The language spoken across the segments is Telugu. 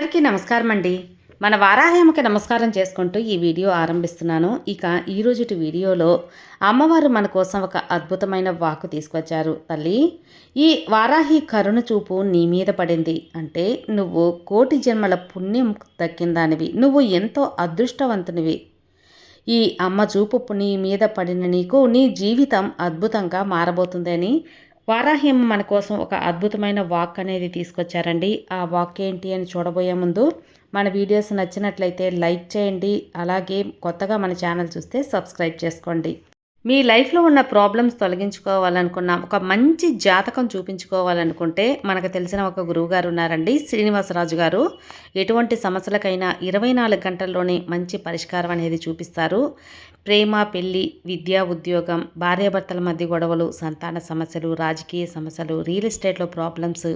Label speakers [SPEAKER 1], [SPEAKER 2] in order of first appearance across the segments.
[SPEAKER 1] అందరికీ నమస్కారం అండి మన వారాహ్యమకి నమస్కారం చేసుకుంటూ ఈ వీడియో ఆరంభిస్తున్నాను. ఇక ఈ రోజుటి వీడియోలో అమ్మవారు మన కోసం ఒక అద్భుతమైన వాకు తీసుకొచ్చారు. తల్లి ఈ వారాహి కరుణ చూపు నీ మీద పడింది. అంటే నువ్వు కోటి జన్మల పుణ్యం దక్కిందానివి నువ్వు ఎంతో అదృష్టవంతునివి. ఈ అమ్మ చూపు నీ మీద పడిన నీకు నీ జీవితం అద్భుతంగా మారబోతుందని వారాహ్యం మన కోసం ఒక అద్భుతమైన వాక్ అనేది తీసుకొచ్చారండి. ఆ వాక్ ఏంటి అని చూడబోయే ముందు మన వీడియోస్ నచ్చినట్లయితే లైక్ చేయండి. అలాగే కొత్తగా మన ఛానల్ చూస్తే సబ్స్క్రైబ్ చేసుకోండి. మీ లైఫ్లో ఉన్న ప్రాబ్లమ్స్ తొలగించుకోవాలనుకున్న ఒక మంచి జాతకం చూపించుకోవాలనుకుంటే మనకు తెలిసిన ఒక గురువుగారు ఉన్నారండి శ్రీనివాసరాజు గారు. ఎటువంటి సమస్యలకైనా ఇరవై నాలుగు గంటల్లోనే మంచి పరిష్కారం అనేది చూపిస్తారు. ప్రేమ పెళ్ళి విద్యా ఉద్యోగం భార్యాభర్తల మధ్య గొడవలు సంతాన సమస్యలు రాజకీయ సమస్యలు రియల్ ఎస్టేట్లో ప్రాబ్లమ్స్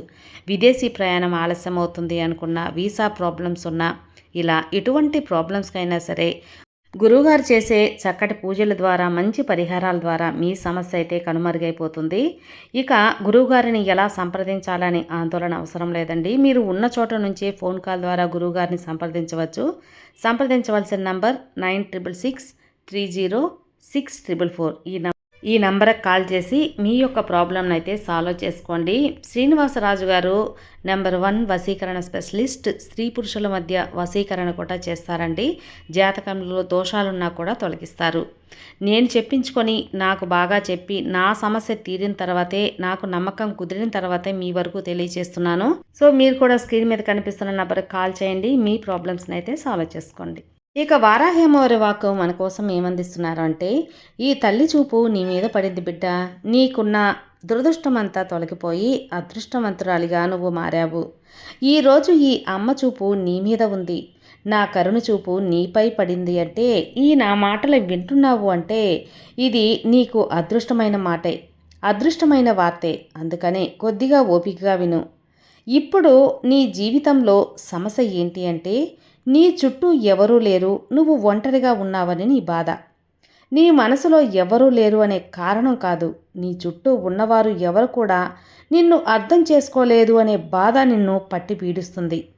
[SPEAKER 1] విదేశీ ప్రయాణం ఆలస్యం అవుతుంది అనుకున్న వీసా ప్రాబ్లమ్స్ ఉన్న ఇలా ఎటువంటి ప్రాబ్లమ్స్కైనా సరే గురువుగారు చేసే చక్కటి పూజల ద్వారా మంచి పరిహారాల ద్వారా మీ సమస్య అయితే కనుమరుగైపోతుంది. ఇక గురువుగారిని ఎలా సంప్రదించాలని ఆందోళన అవసరం లేదండి. మీరు ఉన్న చోట నుంచే ఫోన్ కాల్ ద్వారా గురువుగారిని సంప్రదించవచ్చు. సంప్రదించవలసిన number nine triple six three zero six triple four. ఈ ఈ నంబర్కి కాల్ చేసి మీ యొక్క ప్రాబ్లంను అయితే సాల్వ్ చేసుకోండి. శ్రీనివాసరాజు గారు నెంబర్ వన్ వశీకరణ స్పెషలిస్ట్ స్త్రీ పురుషుల మధ్య వశీకరణ కూడా చేస్తారండి. జాతకంలో దోషాలున్నా కూడా తొలగిస్తారు. నేను చెప్పించుకొని నాకు బాగా చెప్పి నా సమస్య తీరిన తర్వాతే నాకు నమ్మకం కుదిరిన తర్వాతే మీ వరకు తెలియజేస్తున్నాను. సో మీరు కూడా స్క్రీన్ మీద కనిపిస్తున్న నెంబర్కి కాల్ చేయండి. మీ ప్రాబ్లమ్స్ని అయితే సాల్వ్ చేసుకోండి. ఇక వారాహేమవారి వాకు మన కోసం ఏమందిస్తున్నారు అంటే ఈ తల్లి చూపు నీ మీద పడింది బిడ్డ. నీకున్న దురదృష్టమంతా తొలగిపోయి అదృష్టవంతురాలిగా నువ్వు మారావు. ఈరోజు ఈ అమ్మ చూపు నీ మీద ఉంది. నా కరుణ చూపు నీపై పడింది అంటే ఈ నా మాటలు వింటున్నావు అంటే ఇది నీకు అదృష్టమైన మాటే. అదృష్టమైన వార్తే. అందుకనే కొద్దిగా ఓపికగా విను. ఇప్పుడు నీ జీవితంలో సమస్య ఏంటి అంటే నీ చుట్టూ ఎవరూ లేరు నువ్వు ఒంటరిగా ఉన్నావని నీ బాధ. నీ మనసులో ఎవరూ లేరు అనే కారణం కాదు. నీ చుట్టూ ఉన్నవారు ఎవరు కూడా నిన్ను అర్థం చేసుకోలేదు అనే బాధ నిన్ను పట్టి పీడిస్తుంది.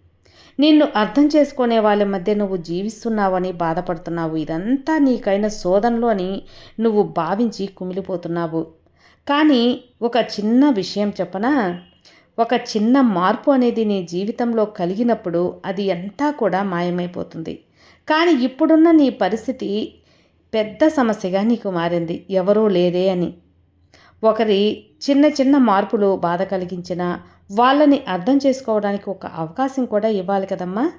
[SPEAKER 1] నిన్ను అర్థం చేసుకునే వాళ్ళ మధ్య నువ్వు జీవిస్తున్నావని బాధపడుతున్నావు. ఇదంతా నీకైన శోధనలో అని నువ్వు భావించి కుమిలిపోతున్నావు. కానీ ఒక చిన్న విషయం చెప్పనా? ఒక చిన్న మార్పు అనేది నీ జీవితంలో కలిగినప్పుడు అది అంతా కూడా మాయమైపోతుంది. కానీ ఇప్పుడున్న నీ పరిస్థితి పెద్ద సమస్యగా నీకు మారింది. ఎవరూ లేరే అని. ఒకరి చిన్న చిన్న మార్పులు బాధ కలిగించిన వాళ్ళని అర్థం చేసుకోవడానికి ఒక అవకాశం కూడా ఇవ్వాలి కదమ్మా.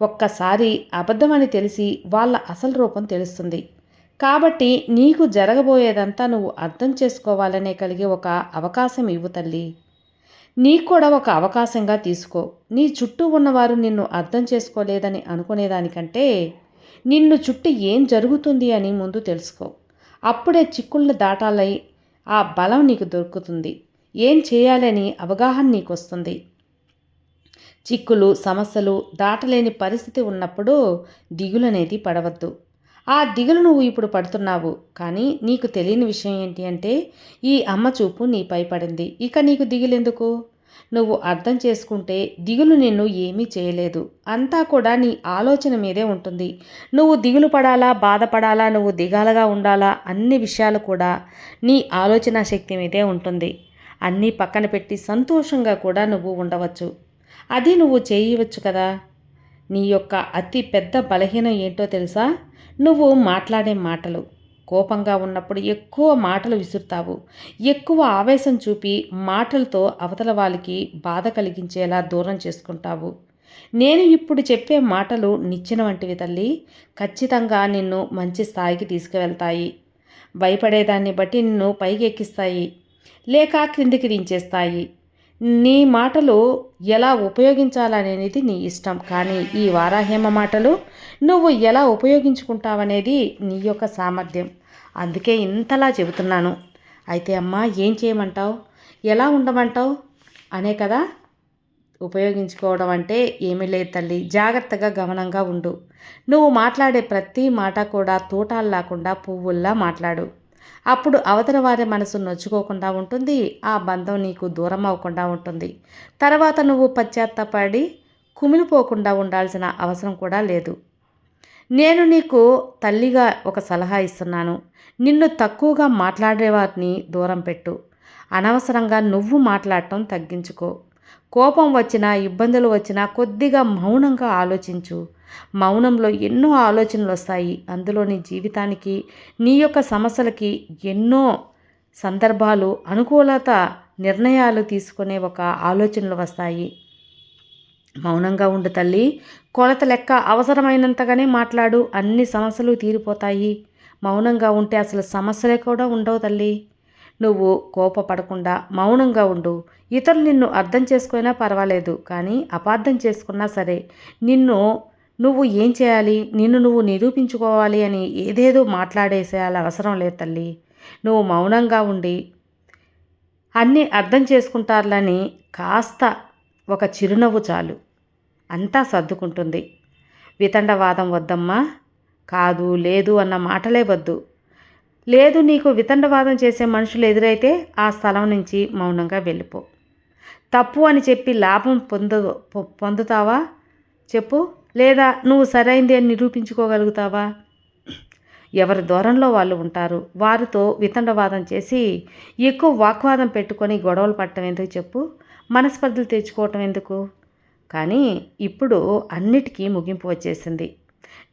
[SPEAKER 1] ఒక్కసారి అబద్ధమని తెలిసి వాళ్ళ అసలు రూపం తెలుస్తుంది. కాబట్టి నీకు జరగబోయేదంతా నువ్వు అర్థం చేసుకోవాలనే కలిగే ఒక అవకాశం ఇవ్వు తల్లి. నీకు కూడా ఒక అవకాశంగా తీసుకో. నీ చుట్టూ ఉన్నవారు నిన్ను అర్థం చేసుకోలేదని అనుకునేదానికంటే నిన్ను చుట్టూ ఏం జరుగుతుంది అని ముందు తెలుసుకో. అప్పుడే చిక్కుళ్ళు దాటాలై ఆ బలం నీకు దొరుకుతుంది. ఏం చేయాలని అవగాహన నీకు వస్తుంది చిక్కులు సమస్యలు దాటలేని పరిస్థితి ఉన్నప్పుడు దిగులనేది పడవద్దు. ఆ దిగులు నువ్వు ఇప్పుడు పడుతున్నావు. కానీ నీకు తెలియని విషయం ఏంటి అంటే ఈ అమ్మ చూపు నీపై పడింది. ఇక నీకు దిగులెందుకు? నువ్వు అర్థం చేసుకుంటే దిగులు నిన్ను ఏమీ చేయలేదు. అంతా కూడా నీ ఆలోచన మీదే ఉంటుంది. నువ్వు దిగులు పడాలా బాధపడాలా నువ్వు దిగాలగా ఉండాలా అన్ని విషయాలు కూడా నీ ఆలోచన శక్తి మీదే ఉంటుంది. అన్నీ పక్కన పెట్టి సంతోషంగా కూడా నువ్వు ఉండవచ్చు. అది నువ్వు చేయవచ్చు కదా? నీ యొక్క అతి పెద్ద బలహీనం ఏంటో తెలుసా? నువ్వు మాట్లాడే మాటలు కోపంగా ఉన్నప్పుడు ఎక్కువ మాటలు విసురుతావు. ఎక్కువ ఆవేశం చూపి మాటలతో అవతల వాళ్ళకి బాధ కలిగించేలా దూరం చేసుకుంటావు. నేను ఇప్పుడు చెప్పే మాటలు నిచ్చిన వంటివి తల్లి. ఖచ్చితంగా నిన్ను మంచి స్థాయికి తీసుకువెళ్తాయి. భయపడేదాన్ని బట్టి నిన్ను పైకి ఎక్కిస్తాయి లేక క్రిందికి దించేస్తాయి. నీ మాటలు ఎలా ఉపయోగించాలనేది నీ ఇష్టం. కానీ ఈ వారాహేమ మాటలు నువ్వు ఎలా ఉపయోగించుకుంటావనేది నీ యొక్క సామర్థ్యం. అందుకే ఇంతలా చెబుతున్నాను. అయితే అమ్మా ఏం చేయమంటావు? ఎలా ఉండమంటావు? అనే కదా ఉపయోగించుకోవడం అంటే ఏమీ లేదు తల్లి. జాగ్రత్తగా గమనంగా ఉండు. నువ్వు మాట్లాడే ప్రతి మాట కూడా తూటాలు లేకుండా పువ్వుల్లా మాట్లాడు. అప్పుడు అవతల వారి మనసు నొచ్చుకోకుండా ఉంటుంది ఆ బంధం నీకు దూరం అవ్వకుండా ఉంటుంది. తర్వాత నువ్వు పశ్చాత్తపడి కుమిలిపోకుండా ఉండాల్సిన అవసరం కూడా లేదు. నేను నీకు తల్లిగా ఒక సలహా ఇస్తున్నాను. నిన్ను తక్కువగా మాట్లాడేవారిని దూరం పెట్టు. అనవసరంగా నువ్వు మాట్లాడటం తగ్గించుకో. కోపం వచ్చినా ఇబ్బందులు వచ్చినా కొద్దిగా మౌనంగా ఆలోచించు. మౌనంలో ఎన్నో ఆలోచనలు వస్తాయి. అందులో నీ జీవితానికి నీ యొక్క సమస్యలకి ఎన్నో సందర్భాలు అనుకూలత నిర్ణయాలు తీసుకునే ఒక ఆలోచనలు వస్తాయి. మౌనంగా ఉండు తల్లి. కొలత లెక్క అవసరమైనంతగానే మాట్లాడు. అన్ని సమస్యలు తీరిపోతాయి. మౌనంగా ఉంటే అసలు సమస్యలే కూడా ఉండవు తల్లి. నువ్వు కోపపడకుండా మౌనంగా ఉండు. ఇతరులు నిన్ను అర్థం చేసుకున్నా పర్వాలేదు కానీ అపార్థం చేసుకున్నా సరే. నిన్ను నువ్వు ఏం చేయాలి? నిన్ను నువ్వు నిరూపించుకోవాలి అని ఏదేదో మాట్లాడేసేయాలి అవసరం లేదు తల్లి. నువ్వు మౌనంగా ఉండి అన్నీ అర్థం చేసుకుంటారులని కాస్త ఒక చిరునవ్వు చాలు. అంతా సర్దుకుంటుంది. వితండవాదం వద్దమ్మా. కాదు లేదు అన్న మాటలే వద్దు. లేదు నీకు వితండవాదం చేసే మనుషులు ఎదురైతే ఆ స్థలం నుంచి మౌనంగా వెళ్ళిపో. తప్పు అని చెప్పి లాభం పొంద పొందుతావా? చెప్పు. లేదా నువ్వు సరైంది అని నిరూపించుకోగలుగుతావా? ఎవరి దూరంలో వాళ్ళు ఉంటారు వారితో వితండవాదం చేసి ఎక్కువ వాగ్వాదం పెట్టుకొని గొడవలు పట్టడం ఎందుకు చెప్పు? మనస్పర్ధలు తెచ్చుకోవటం ఎందుకు? కానీ ఇప్పుడు అన్నిటికీ ముగింపు వచ్చేసింది.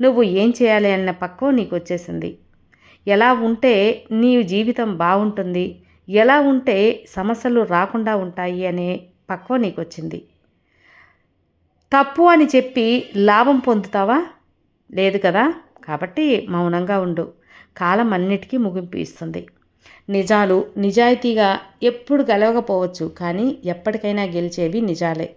[SPEAKER 1] నువ్వు ఏం చేయాలి అన్న పక్కవ నీకు వచ్చేసింది. ఎలా ఉంటే నీ జీవితం బాగుంటుంది ఎలా ఉంటే సమస్యలు రాకుండా ఉంటాయి అనే పక్వ నీకు వచ్చింది తప్పు అని చెప్పి లాభం పొందుతావా? లేదు కదా? కాబట్టి మౌనంగా ఉండు. కాలం అన్నిటికీ ముగింపు ఇస్తుంది. నిజాలు నిజాయితీగా ఎప్పుడు గెలవకపోవచ్చు కానీ ఎప్పటికైనా గెలిచేవి నిజాలే.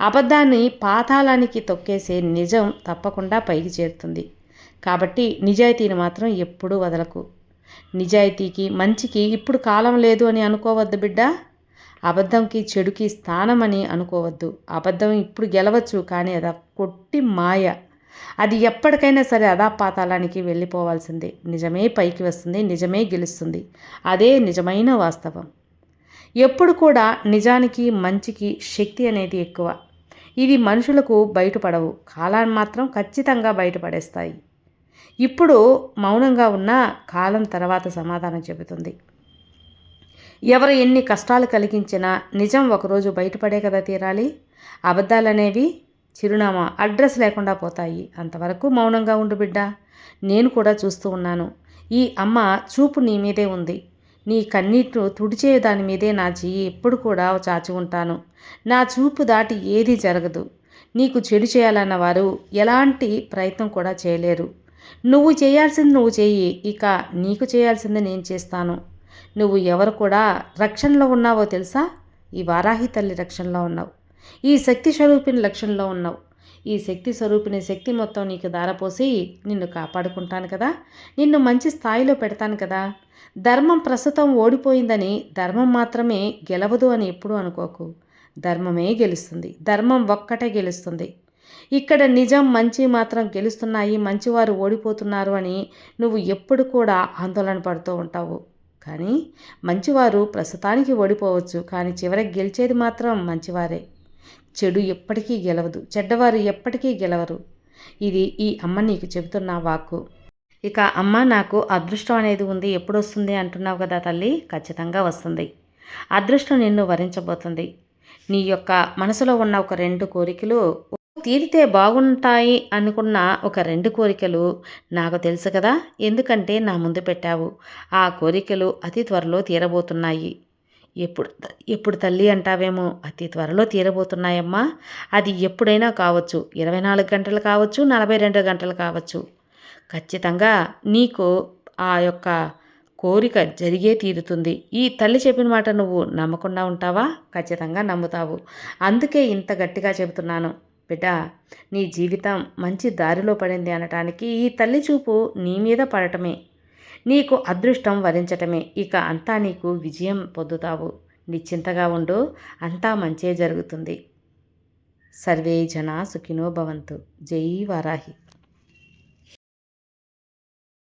[SPEAKER 1] అబద్ధాన్ని పాతాళానికి తొక్కేసే నిజం తప్పకుండా పైకి చేరుతుంది. కాబట్టి నిజాయితీని మాత్రం ఎప్పుడూ వదలకు. నిజాయితీకి మంచికి ఇప్పుడు కాలం లేదు అని అనుకోవద్దు బిడ్డ. అబద్ధంకి చెడుకి స్థానం అని అనుకోవద్దు. అబద్ధం ఇప్పుడు గెలవచ్చు కానీ అది కొట్టి మాయ. అది ఎప్పటికైనా సరే అదాపాతాళానికి వెళ్ళిపోవాల్సిందే. నిజమే పైకి వస్తుంది నిజమే గెలుస్తుంది. అదే నిజమైన వాస్తవం. ఎప్పుడు కూడా నిజానికి మంచికి శక్తి అనేది ఎక్కువ. ఇవి మనుషులకు బయటపడవు. కాలాన్ని మాత్రం ఖచ్చితంగా బయటపడేస్తాయి. ఇప్పుడు మౌనంగా ఉన్న కాలం తర్వాత సమాధానం చెబుతుంది. ఎవరు ఎన్ని కష్టాలు కలిగించినా నిజం ఒకరోజు బయటపడే కదా తీరాలి. అబద్ధాలనేవి చిరునామా అడ్రస్ లేకుండా పోతాయి. అంతవరకు మౌనంగా ఉండు బిడ్డ. నేను కూడా చూస్తూ ఉన్నాను. ఈ అమ్మ చూపు నీ మీదే ఉంది. నీ కన్నీటిను తుడిచే దాని మీదే నా చెయ్యి ఎప్పుడు కూడా చాచి ఉంటాను. నా చూపు దాటి ఏది జరగదు. నీకు చెడు చేయాలన్న వారు ఎలాంటి ప్రయత్నం కూడా చేయలేరు. నువ్వు చేయాల్సింది నువ్వు చేయి ఇక నీకు చేయాల్సింది నేను చేస్తాను. నువ్వు ఎవరు కూడా రక్షణలో ఉన్నావో తెలుసా? ఈ వారాహి తల్లి రక్షణలో ఉన్నావు. ఈ శక్తి స్వరూపిణి లక్ష్యంలో ఉన్నావు. ఈ శక్తి స్వరూపిణి శక్తి మొత్తం నీకు దారపోసి నిన్ను కాపాడుకుంటాను కదా? నిన్ను మంచి స్థాయిలో పెడతాను కదా? ధర్మం ప్రస్తుతం ఓడిపోయిందని ధర్మం మాత్రమే గెలవదు అని ఎప్పుడూ అనుకోకు. ధర్మమే గెలుస్తుంది. ధర్మం ఒక్కటే గెలుస్తుంది. ఇక్కడ నిజం మంచి మాత్రం గెలుస్తున్నాయి మంచివారు ఓడిపోతున్నారు అని నువ్వు ఎప్పుడు కూడా ఆందోళన పడుతూ ఉంటావు. కానీ మంచివారు ప్రస్తుతానికి ఓడిపోవచ్చు కానీ చివరికి గెలిచేది మాత్రం మంచివారే. చెడు ఎప్పటికీ గెలవదు చెడ్డవారు ఎప్పటికీ గెలవరు. ఇది ఈ అమ్మ నీకు చెబుతున్న వాక్కు. ఇక అమ్మ నాకు అదృష్టం అనేది ఉంది ఎప్పుడు వస్తుంది అంటున్నావు కదా తల్లి? ఖచ్చితంగా వస్తుంది. అదృష్టం నిన్ను వరించబోతుంది. నీ యొక్క మనసులో ఉన్న ఒక రెండు కోరికలు తీరితే బాగుంటాయి అనుకున్న ఒక రెండు కోరికలు నాకు తెలుసు కదా ఎందుకంటే నా ముందు పెట్టావు. ఆ కోరికలు అతి త్వరలో తీరబోతున్నాయి. ఎప్పుడు ఎప్పుడు తల్లి అంటావేమో అతి త్వరలో తీరబోతున్నాయమ్మా. అది ఎప్పుడైనా కావచ్చు. ఇరవై నాలుగు గంటలు కావచ్చు నలభై రెండు గంటలు కావచ్చు. ఖచ్చితంగా నీకు ఆ యొక్క కోరిక జరిగే తీరుతుంది. ఈ తల్లి చెప్పిన మాట నువ్వు నమ్మకుండా ఉంటావా? ఖచ్చితంగా నమ్ముతావు. అందుకే ఇంత గట్టిగా చెబుతున్నాను. బిడ్డ నీ జీవితం మంచి దారిలో పడింది అనటానికి ఈ తల్లి చూపు నీ మీద పడటమే. నీకు అదృష్టం వరించటమే. ఇక అంతా నీకు విజయం పొందుతావు. నిశ్చింతగా ఉండు. అంతా మంచే జరుగుతుంది. సర్వే జన సుఖినో భవంతు. జై వారాహి.